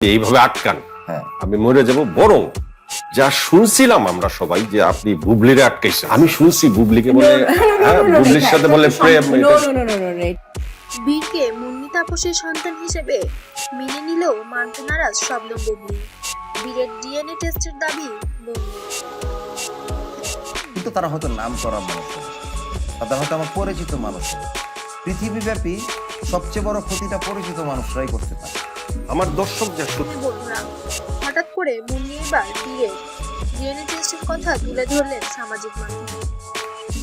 এইভাবে আটকান। হ্যাঁ। আমি মরে যাব বরং যা শুনছিলাম আমরা সবাই যে আপনি বুবলিরে আটকাইছেন। আমি শুনছি বুবলিকে বলে হ্যাঁ বুবলির সাথে বলে প্রেম বীরকে মুন্নি তাপসের সন্তান হিসেবে মেনে নিলেও মানতে নারাজ শবনম বুবলি। বীরের ডিএনএ টেস্টের দাবি কিন্তু তারা হয়তো নাম করা মানুষ। তারা হয়তো আমার পরিচিত মানুষ। পৃথিবীব্যাপী সবচেয়ে বড় ক্ষতিটা পরিচিত মানুষরাই করতে পারে। আমার দর্শক যা সত্যি হঠাৎ করে মুন্নি এবার বীরের ডিএনএ টেস্টের কথা তুলে ধরলেন সামাজিক মাধ্যমে।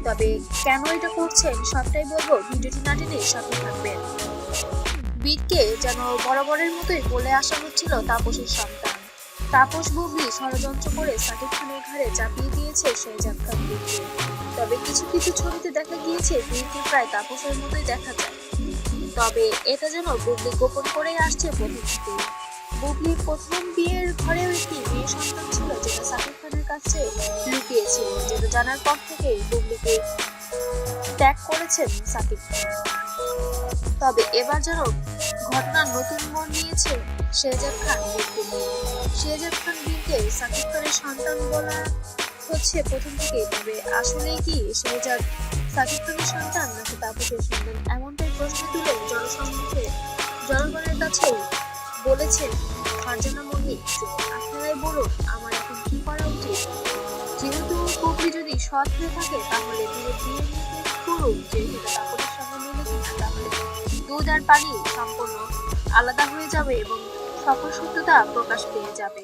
তবে কেন এটা করছেন সবটাই বলব ভিডিওটি না টেনে সাথে থাকবেন। বীরকে যেন বরাবরের মতোই বলে আসা হচ্ছিল তাপসের সন্তান। তাপস বুবলি ষড়যন্ত্র করে সাকিব খানের ঘাড়ে চাপিয়ে দিয়েছে শেহজাদ খান তবে কিছু কিছু ছবিতে দেখা গিয়েছে বীরকে প্রায় তাপসের মতোই দেখা যায়। তবে এটা যেন বুবলি গোপন করে আসছে প্রথম থেকেই বুবলির প্রথম বিয়ের ঘরেও একটি মেয়ে সন্তান ছিল যেটা সাকিব খানের কাছে লুকিয়েছিল, যেটা জানার পর থেকেই বুবলিকে ত্যাগ করেছেন সাকিব খান। তবে এবার যেন ঘটনার নতুন মোড় নিয়েছে শেহজাদ খান নিয়ে। শেহজাদ খান বীরকে সাকিব খানের সন্তান বলা হচ্ছে প্রথম থেকেই, তবে আসলেই কি শেহজাদ সাকিব খানের সন্তান নাকি তাপসের সন্তান? জনসম্মুখে বলেছেন, খাজানা যে আপনারাই বলুন আমার এখন কি করা উচিত? যেহেতু কবি যদি সৎ হয়ে থাকে, তাহলে বিয়ে বিয়ে করুন যেহেতু কাপড়ের সঙ্গে মিলে কিনা, তাহলে দুধ আর পানি সম্পূর্ণ আলাদা হয়ে যাবে এবং সকল সত্যতা প্রকাশ পেয়ে যাবে।